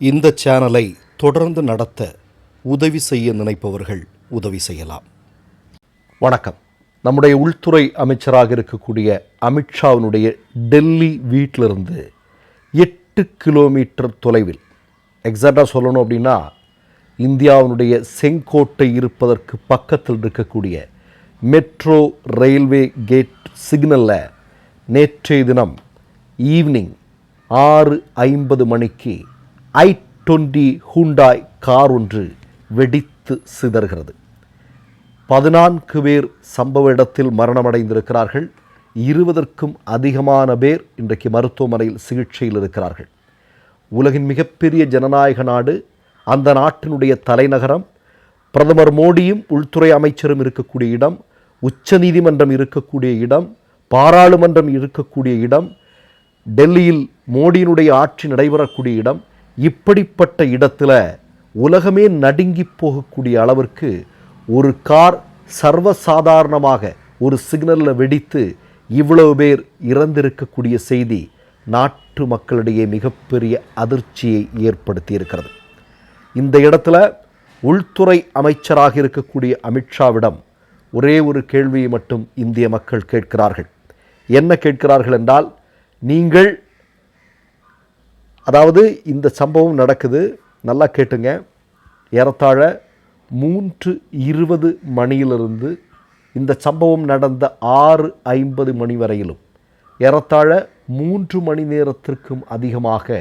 இந்த சேனலை தொடர்ந்து நடத்த உதவி செய்ய நினைப்பவர்கள் உதவி செய்யலாம். வணக்கம். நம்முடைய உள்துறை அமைச்சராக இருக்கக்கூடிய அமித்ஷாவினுடைய டெல்லி வீட்டிலிருந்து எட்டு கிலோமீட்டர் தொலைவில் எக்ஸாக்டாக சொல்லணும் அப்படின்னா இந்தியாவினுடைய செங்கோட்டை இருப்பதற்கு பக்கத்தில் இருக்கக்கூடிய மெட்ரோ ரயில்வே கேட் சிக்னலில் நேற்றைய தினம் ஈவினிங் ஆறு ஐம்பது மணிக்கு ஐ டுவெண்ட்டி ஹூண்டாய் கார் ஒன்று வெடித்து சிதறுகிறது. பதினான்கு பேர் சம்பவ இடத்தில் மரணமடைந்திருக்கிறார்கள். இருபதற்கும் அதிகமான பேர் இன்றைக்கு மருத்துவமனையில் சிகிச்சையில் இருக்கிறார்கள். உலகின் மிகப்பெரிய ஜனநாயக நாடு அந்த நாட்டினுடைய தலைநகரம் பிரதமர் மோடியும் உள்துறை அமைச்சரும் இருக்கக்கூடிய இடம் உச்சநீதிமன்றம் இருக்கக்கூடிய இடம் பாராளுமன்றம் இருக்கக்கூடிய இடம் டெல்லியில் மோடியினுடைய ஆட்சி நடைபெறக்கூடிய இடம் இப்படிப்பட்ட இடத்துல உலகமே நடுங்கி போகக்கூடிய அளவிற்கு ஒரு கார் சர்வசாதாரணமாக ஒரு சிக்னலில் வெடித்து இவ்வளவு பேர் இறந்திருக்கக்கூடிய செய்தி நாட்டு மக்களிடையே மிகப்பெரிய அதிர்ச்சியை ஏற்படுத்தி இருக்கிறது இந்த இடத்துல உள்துறை அமைச்சராக இருக்கக்கூடிய அமித்ஷாவிடம் ஒரே ஒரு கேள்வியை மட்டும் இந்திய மக்கள் கேட்கிறார்கள். என்ன கேட்கிறார்கள் என்றால் நீங்கள் அதாவது இந்த சம்பவம் நடக்குது. நல்லா கேட்டுங்க. ஏறத்தாழ மூன்று இருபது மணியிலிருந்து இந்த சம்பவம் நடந்த ஆறு ஐம்பது மணி வரையிலும் ஏறத்தாழ மூன்று மணி நேரத்திற்கும் அதிகமாக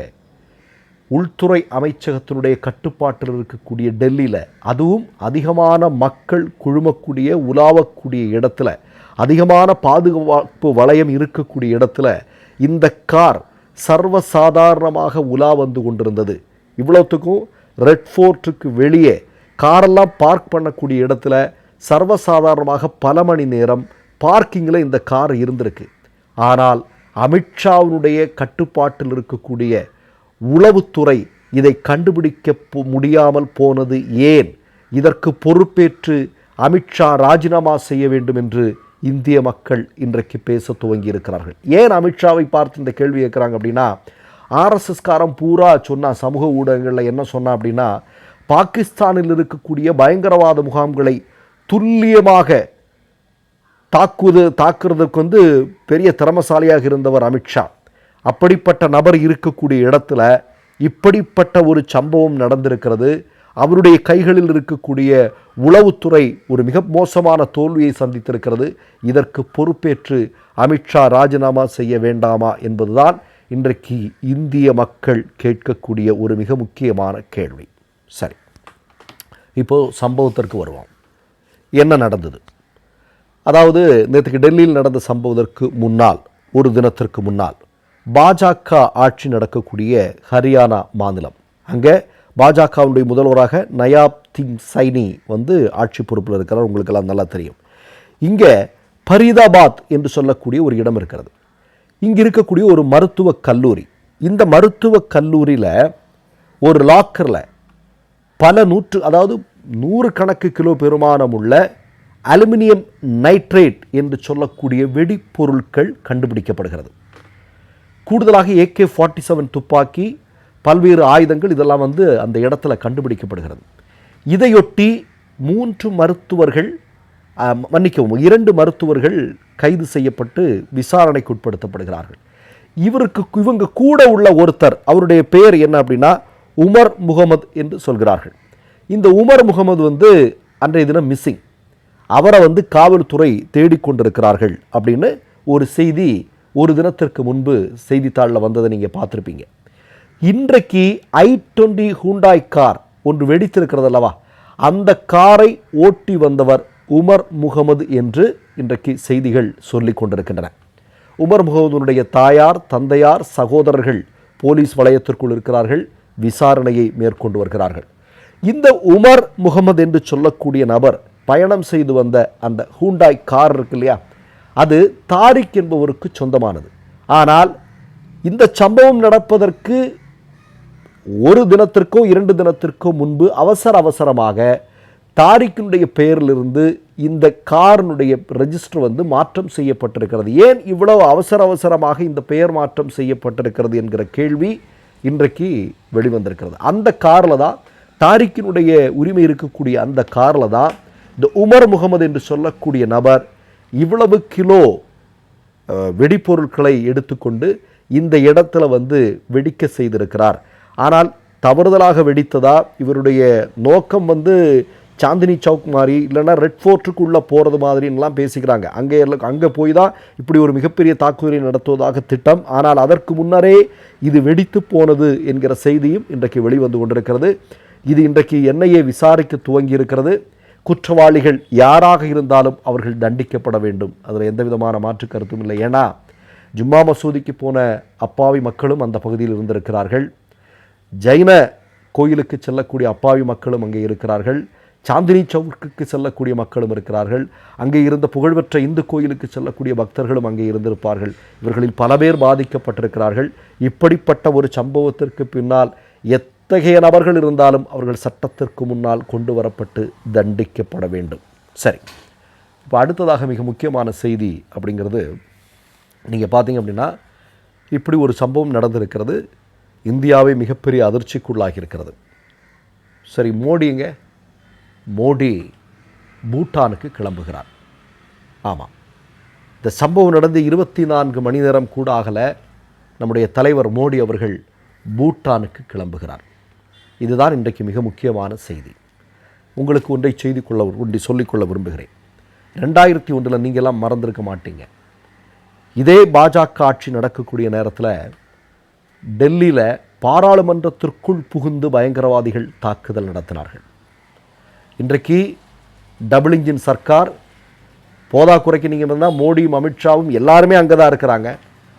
உள்துறை அமைச்சகத்தினுடைய கட்டுப்பாட்டில் இருக்கக்கூடிய டெல்லியில் அதுவும் அதிகமான மக்கள் குழுமக்கூடிய உலாவக்கூடிய இடத்துல அதிகமான பாதுகாப்பு வளையம் இருக்கக்கூடிய இடத்துல இந்த கார் சர்வசாதாரணமாக உலா வந்து கொண்டிருந்தது. இவ்வளோத்துக்கும் ரெட் ஃபோர்ட்டுக்கு வெளியே காரெல்லாம் பார்க் பண்ணக்கூடிய இடத்துல சர்வசாதாரணமாக பல மணி நேரம் பார்க்கிங்கில் இந்த கார் இருந்திருக்கு. ஆனால் அமித்ஷாவினுடைய கட்டுப்பாட்டில் இருக்கக்கூடிய உளவுத்துறை இதை கண்டுபிடிக்க போ- முடியாமல் போனது ஏன்? இதற்கு பொறுப்பேற்று அமித்ஷா ராஜினாமா செய்ய வேண்டும் என்று இந்திய மக்கள் இன்றைக்கு பேச துவங்கி இருக்கிறார்கள் ஏன் அமித்ஷாவை பார்த்து இந்த கேள்வி கேட்குறாங்க அப்படின்னா ஆர்எஸ்எஸ்காரம் பூரா சொன்னால் சமூக ஊடகங்களில் என்ன சொன்னால் அப்படின்னா பாகிஸ்தானில் இருக்கக்கூடிய பயங்கரவாத முகாம்களை துல்லியமாக தாக்குவது தாக்குறதுக்கு வந்து பெரிய திறமசாலியாக இருந்தவர் அமித்ஷா அப்படிப்பட்ட நபர் இருக்கக்கூடிய இடத்துல இப்படிப்பட்ட ஒரு சம்பவம் நடந்திருக்கிறது. அவருடைய கைகளில் இருக்கக்கூடிய உளவுத்துறை ஒரு மிக மோசமான தோல்வியை சந்தித்திருக்கிறது. இதற்கு பொறுப்பேற்று அமித்ஷா ராஜினாமா செய்ய வேண்டாமா என்பதுதான் இன்றைக்கு இந்திய மக்கள் கேட்கக்கூடிய ஒரு மிக முக்கியமான கேள்வி. சரி. இப்போது சம்பவத்திற்கு வருவோம். என்ன நடந்தது? அதாவது நேற்றுக்கு டெல்லியில் நடந்த சம்பவத்திற்கு முன்னால் ஒரு தினத்திற்கு முன்னால் பாஜக ஆட்சி நடக்கக்கூடிய ஹரியானா மாநிலம். அங்கே பாஜகவுடைய முதல்வராக நயாப் திங் சைனி வந்து ஆட்சி பொறுப்பில் இருக்கிறார். உங்களுக்கெல்லாம் நல்லா தெரியும். இங்கே பரீதாபாத் என்று சொல்லக்கூடிய ஒரு இடம் இருக்கிறது. இங்கே இருக்கக்கூடிய ஒரு மருத்துவக் கல்லூரி. இந்த மருத்துவக் கல்லூரியில் ஒரு லாக்கரில் பல நூற்று அதாவது நூறு கணக்கு கிலோ பெருமானம் உள்ள அலுமினியம் நைட்ரேட் என்று சொல்லக்கூடிய வெடிப்பொருட்கள் கண்டுபிடிக்கப்படுகிறது. கூடுதலாக ஏகே ஃபார்ட்டி செவன் துப்பாக்கி பல்வேறு ஆயுதங்கள் இதெல்லாம் வந்து அந்த இடத்துல கண்டுபிடிக்கப்படுகிறது. இதையொட்டி மூன்று மருத்துவர்கள் மன்னிக்கவும் இரண்டு மருத்துவர்கள் கைது செய்யப்பட்டு விசாரணைக்கு உட்படுத்தப்படுகிறார்கள். இவருக்கு இவங்க கூட உள்ள ஒருத்தர் அவருடைய பெயர் என்ன அப்படின்னா உமர் முகமது என்று சொல்கிறார்கள். இந்த உமர் முகமது வந்து அன்றைய தினம் மிஸ்ஸிங் அவரை வந்து காவல்துறை தேடிக்கொண்டிருக்கிறார்கள் அப்படின்னு ஒரு செய்தி ஒரு தினத்திற்கு முன்பு செய்தித்தாளில் வந்ததை நீங்கள் பார்த்துருப்பீங்க. இன்றைக்கு ஐ டுவெண்ட்டி ஹூண்டாய் கார் ஒன்று வெடித்திருக்கிறது அல்லவா அந்த காரை ஓட்டி வந்தவர் உமர் முகமது என்று இன்றைக்கு செய்திகள் சொல்லிக் கொண்டிருக்கின்றன. உமர் முகமதுனுடைய தாயார் தந்தையார் சகோதரர்கள் போலீஸ் வளையத்திற்குள் இருக்கிறார்கள் விசாரணையை மேற்கொண்டு வருகிறார்கள். இந்த உமர் முகமது என்று சொல்லக்கூடிய நபர் பயணம் செய்து வந்த அந்த ஹூண்டாய் கார் இருக்கு இல்லையா? அது தாரிக் என்பவருக்கு சொந்தமானது. ஆனால் இந்த சம்பவம் நடப்பதற்கு ஒரு தினத்திற்கோ இரண்டு தினத்திற்கோ முன்பு அவசர அவசரமாக தாரிக்கினுடைய பெயரிலிருந்து இந்த காரினுடைய ரெஜிஸ்டர் வந்து மாற்றம் செய்யப்பட்டிருக்கிறது. ஏன் இவ்வளவு அவசர அவசரமாக இந்த பெயர் மாற்றம் செய்யப்பட்டிருக்கிறது என்கிற கேள்வி இன்றைக்கு வெளிவந்திருக்கிறது. அந்த காரில் தான் தாரிக்கினுடைய உரிமை இருக்கக்கூடிய அந்த காரில் தான் இந்த உமர் முகமது என்று சொல்லக்கூடிய நபர் இவ்வளவு கிலோ வெடிப்பொருட்களை எடுத்துக்கொண்டு இந்த இடத்துல வந்து வெடிக்க செய்திருக்கிறார். ஆனால் தவறுதலாக வெடித்ததா? இவருடைய நோக்கம் வந்து சாந்தினி சவுக் மாதிரி இல்லைன்னா ரெட் ஃபோர்ட்டுக்குள்ளே போகிறது மாதிரின்லாம் பேசிக்கிறாங்க. அங்கே எல்லாம் அங்கே போய் தான் இப்படி ஒரு மிகப்பெரிய தாக்குதலை நடத்துவதாக திட்டம். ஆனால் அதற்கு முன்னரே இது வெடித்து போனது என்கிற செய்தியும் இன்றைக்கு வெளிவந்து கொண்டிருக்கிறது. இது இன்றைக்கு என்ஐஏ விசாரிக்க துவங்கி இருக்கிறது குற்றவாளிகள் யாராக இருந்தாலும் அவர்கள் தண்டிக்கப்பட வேண்டும். அதில் எந்த விதமான மாற்று கருத்தும் இல்லை. ஏன்னா ஜும்மா மசூதிக்கு போன அப்பாவி மக்களும் அந்த பகுதியில் இருந்திருக்கிறார்கள். ஜைன கோயிலுக்கு செல்லக்கூடிய அப்பாவி மக்களும் அங்கே இருக்கிறார்கள். சாந்தினி சவுக்குக்கு செல்லக்கூடிய மக்களும் இருக்கிறார்கள். அங்கே இருந்த புகழ்பெற்ற இந்து கோயிலுக்கு செல்லக்கூடிய பக்தர்களும் அங்கே இருந்திருப்பார்கள். இவர்களில் பல பேர் பாதிக்கப்பட்டிருக்கிறார்கள். இப்படிப்பட்ட ஒரு சம்பவத்திற்கு பின்னால் எத்தகைய நபர்கள் இருந்தாலும் அவர்கள் சட்டத்திற்கு முன்னால் கொண்டு வரப்பட்டு தண்டிக்கப்பட வேண்டும். சரி. இப்போ அடுத்ததாக மிக முக்கியமான செய்தி அப்படிங்கிறது நீங்கள் பார்த்தீங்க அப்படின்னா இப்படி ஒரு சம்பவம் நடந்திருக்கிறது. இந்தியாவை மிகப்பெரிய அதிர்ச்சிக்குள்ளாகி இருக்கிறது சரி மோடிங்க மோடி பூட்டானுக்கு கிளம்புகிறார். ஆமாம் இந்த சம்பவம் நடந்து இருபத்தி நான்கு மணி நேரம் கூட ஆகலை. நம்முடைய தலைவர் மோடி அவர்கள் பூட்டானுக்கு கிளம்புகிறார். இதுதான் இன்றைக்கு மிக முக்கியமான செய்தி. உங்களுக்கு ஒன்றை செய்தி கொள்ள ஒன்றை சொல்லிக்கொள்ள விரும்புகிறேன். ரெண்டாயிரத்தி ஒன்றில் நீங்கள்லாம் மறந்திருக்க மாட்டீங்க. இதே பாஜக ஆட்சி நடக்கக்கூடிய நேரத்தில் டெல்லியில் பாராளுமன்றத்திற்குள் புகுந்து பயங்கரவாதிகள் தாக்குதல் நடத்தினார்கள். இன்றைக்கு டபுள் இன்ஜின் சர்க்கார் போதாக்குறைக்கு நீங்கள் இருந்தால் மோடியும் அமித்ஷாவும் எல்லாருமே அங்கே தான் இருக்கிறாங்க.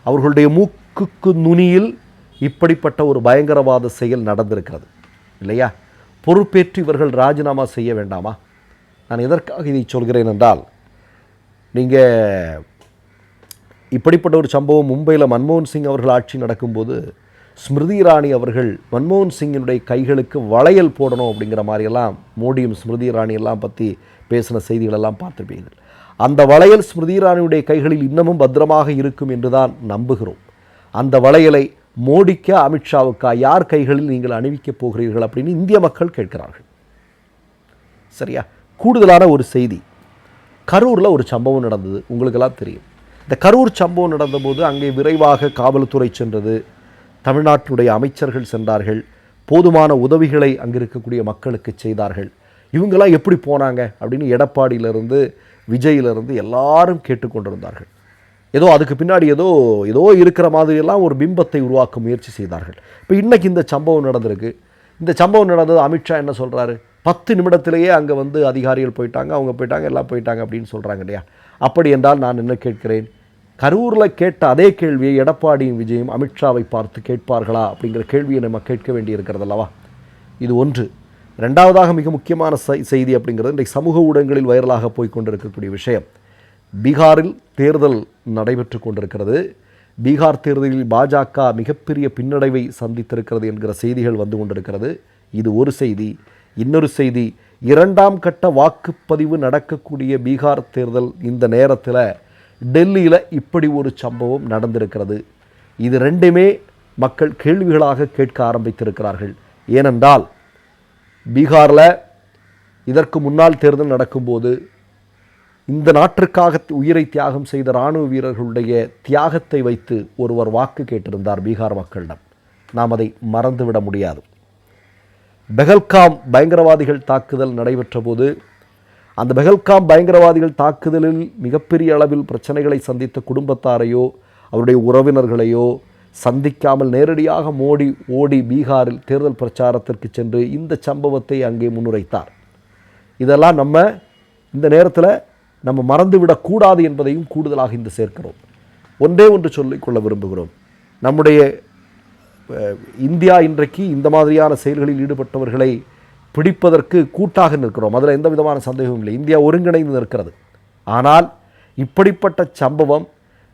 அவர்களுடைய மூக்குக்கு நுனியில் இப்படிப்பட்ட ஒரு பயங்கரவாத செயல் நடந்திருக்கிறது. இல்லையா? பொறுப்பேற்று இவர்கள் ராஜினாமா செய்ய வேண்டாமா? நான் எதற்காக இதை சொல்கிறேன் என்றால் நீங்கள் இப்படிப்பட்ட ஒரு சம்பவம் மும்பையில் மன்மோகன் சிங் அவர்கள் ஆட்சி நடக்கும்போது ஸ்மிருதி இராணி அவர்கள் மன்மோகன் சிங்கினுடைய கைகளுக்கு வளையல் போடணும் அப்படிங்கிற மாதிரியெல்லாம் மோடியும் ஸ்மிருதி இராணியெல்லாம் பற்றி பேசின செய்திகளெல்லாம் பார்த்துருப்பீர்கள். அந்த வளையல் ஸ்மிருதி இராணியுடைய கைகளில் இன்னமும் பத்திரமாக இருக்கும் என்று தான் நம்புகிறோம். அந்த வளையலை மோடிக்கா அமித்ஷாவுக்கா யார் கைகளில் நீங்கள் அணிவிக்கப் போகிறீர்கள் அப்படின்னு இந்திய மக்கள் கேட்கிறார்கள். சரியா? கூடுதலான ஒரு செய்தி. கரூரில் ஒரு சம்பவம் நடந்தது. உங்களுக்கெல்லாம் தெரியும். இந்த கரூர் சம்பவம் நடந்தபோது அங்கே விரைவாக காவல்துறை சென்றது. தமிழ்நாட்டினுடைய அமைச்சர்கள் சென்றார்கள். போதுமான உதவிகளை அங்கே இருக்கக்கூடிய மக்களுக்கு செய்தார்கள். இவங்கெல்லாம் எப்படி போனாங்க அப்படின்னு எடப்பாடியிலிருந்து விஜயிலிருந்து எல்லாரும் கேட்டுக்கொண்டிருந்தார்கள். ஏதோ அதுக்கு பின்னாடி ஏதோ ஏதோ இருக்கிற மாதிரியெல்லாம் ஒரு பிம்பத்தை உருவாக்க முயற்சி செய்தார்கள். இப்போ இன்றைக்கி இந்த சம்பவம் நடந்திருக்கு. இந்த சம்பவம் நடந்தது அமித்ஷா என்ன சொல்கிறாரு பத்து நிமிடத்திலேயே அங்கே வந்து அதிகாரிகள் போயிட்டாங்க அவங்க போயிட்டாங்க எல்லாம் போயிட்டாங்க அப்படின்னு சொல்கிறாங்க இல்லையா? அப்படி என்றால் நான் என்ன கேட்கிறேன்? கரூரில் கேட்ட அதே கேள்வியை எடப்பாடியும் விஜயும் அமித்ஷாவை பார்த்து கேட்பார்களா அப்படிங்கிற கேள்வியை நம்ம கேட்க வேண்டியிருக்கிறது அல்லவா இது ஒன்று. ரெண்டாவதாக மிக முக்கியமான செய்தி அப்படிங்கிறது இன்றைக்கு சமூக ஊடகங்களில் வைரலாக போய்கொண்டிருக்கக்கூடிய விஷயம். பீகாரில் தேர்தல் நடைபெற்று கொண்டிருக்கிறது. பீகார் தேர்தலில் பாஜக மிகப்பெரிய பின்னடைவை சந்தித்திருக்கிறது என்கிற செய்திகள் வந்து கொண்டிருக்கிறது. இது ஒரு செய்தி. இன்னொரு செய்தி இரண்டாம் கட்ட வாக்குப்பதிவு நடக்கக்கூடிய பீகார் தேர்தல் இந்த நேரத்தில் டெல்லியில் இப்படி ஒரு சம்பவம் நடந்திருக்கிறது. இது ரெண்டுமே மக்கள் கேள்விகளாக கேட்க ஆரம்பித்திருக்கிறார்கள். ஏனென்றால் பீகாரில் இதற்கு முன்னால் தேர்தல் நடக்கும்போது இந்த நாட்டிற்காக உயிரை தியாகம் செய்த இராணுவ வீரர்களுடைய தியாகத்தை வைத்து ஒருவர் வாக்கு கேட்டிருந்தார் பீகார் மக்களிடம். நாம் அதை மறந்துவிட முடியாது. பெஹல்காம் பயங்கரவாதிகள் தாக்குதல் நடைபெற்ற போது அந்த பெஹல்காம் பயங்கரவாதிகள் தாக்குதலில் மிகப்பெரிய அளவில் பிரச்சனைகளை சந்தித்த குடும்பத்தாரையோ அவருடைய உறவினர்களையோ சந்திக்காமல் நேரடியாக மோடி ஓடி பீகாரில் தேர்தல் பிரச்சாரத்திற்கு சென்று இந்த சம்பவத்தை அங்கே முன்னுரைத்தார் இதெல்லாம் நம்ம இந்த நேரத்தில் நம்ம மறந்துவிடக்கூடாது என்பதையும் கூடுதலாக இந்த சேர்க்கிறோம். ஒன்றே ஒன்று சொல்லிக்கொள்ள விரும்புகிறோம். நம்முடைய இந்தியா இன்றைக்கு இந்த மாதிரியான செயல்களில் ஈடுபட்டவர்களை பிடிப்பதற்கு கூட்டாக நிற்கிறோம். அதில் எந்த விதமான சந்தேகமும் இல்லை. இந்தியா ஒருங்கிணைந்து நிற்கிறது. ஆனால் இப்படிப்பட்ட சம்பவம்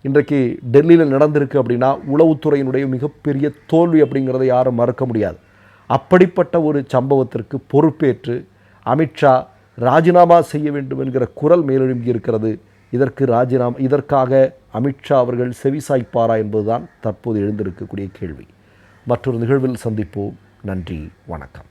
இன்றைக்கு டெல்லியில் நடந்திருக்கு அப்படின்னா உளவுத்துறையினுடைய மிகப்பெரிய தோல்வி அப்படிங்கிறத யாரும் மறுக்க முடியாது. அப்படிப்பட்ட ஒரு சம்பவத்திற்கு பொறுப்பேற்று அமித்ஷா ராஜினாமா செய்ய வேண்டும் என்கிற குரல் மேலெழும்பி இருக்கிறது. இதற்கு ராஜினாமா இதற்காக அமித்ஷா அவர்கள் செவிசாய்ப்பாரா என்பதுதான் தற்போது எழுந்திருக்கக்கூடிய கேள்வி. மற்றொரு நிகழ்வில் சந்திப்போம். நன்றி வணக்கம்.